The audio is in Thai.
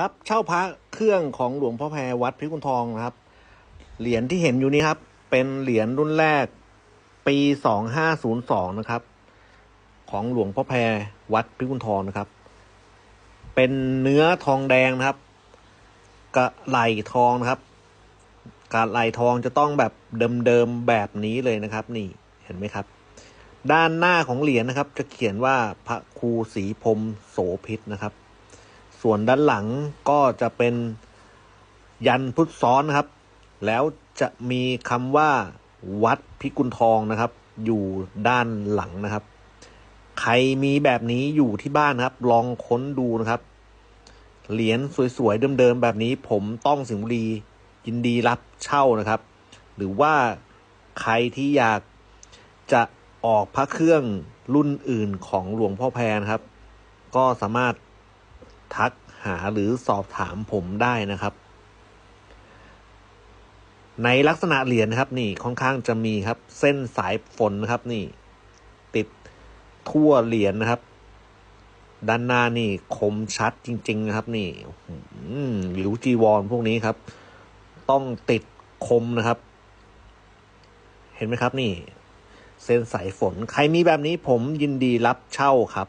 รับเช่าพระเครื่องของหลวงพ่อแพรวัดพิกุลทองนะครับ เหรียญที่เห็นอยู่นี้ครับ เป็นเหรียญรุ่นแรกปีสองห้าศูนย์สองนะครับ ของหลวงพ่อแพรวัดพิกุลทองนะครับ เป็นเนื้อทองแดงนะครับกระไหลทองนะครับกระไหลทองจะต้องแบบเดิมๆแบบนี้เลยนะครับ นี่เห็นไหมครับ ด้านหน้าของเหรียญนะครับ จะเขียนว่าพระครูศรีพรมโสพิษนะครับ ส่วนด้านหลังก็จะเป็นยันพุทธซ้อนนะครับ แล้วจะมีคำว่าวัดพิกุลทองนะครับ อยู่ด้านหลังนะครับ ใครมีแบบนี้อยู่ที่บ้านครับ ลองค้นดูนะครับ เหรียญสวยๆเดิมๆแบบนี้ผมต้องสิงห์บุรียินดีรับเช่านะครับ หรือว่าใครที่อยากจะออกพระเครื่องรุ่นอื่นของหลวงพ่อแพนะครับ ก็สามารถ ทักหาหรือสอบถามผมได้นะครับ ในลักษณะเหรียญนะครับนี่ค่อนข้างจะมีครับ เส้นสายฝนนะครับนี่ ติดทั่วเหรียญนะครับ ด้านหน้านี่คมชัดจริง ๆ นะครับ นี่หลิวจีวรพวกนี้ครับ ต้องติดคมนะครับ เห็นไหมครับนี่ เส้นสายฝน ใครมีแบบนี้ผมยินดีรับเช่าครับ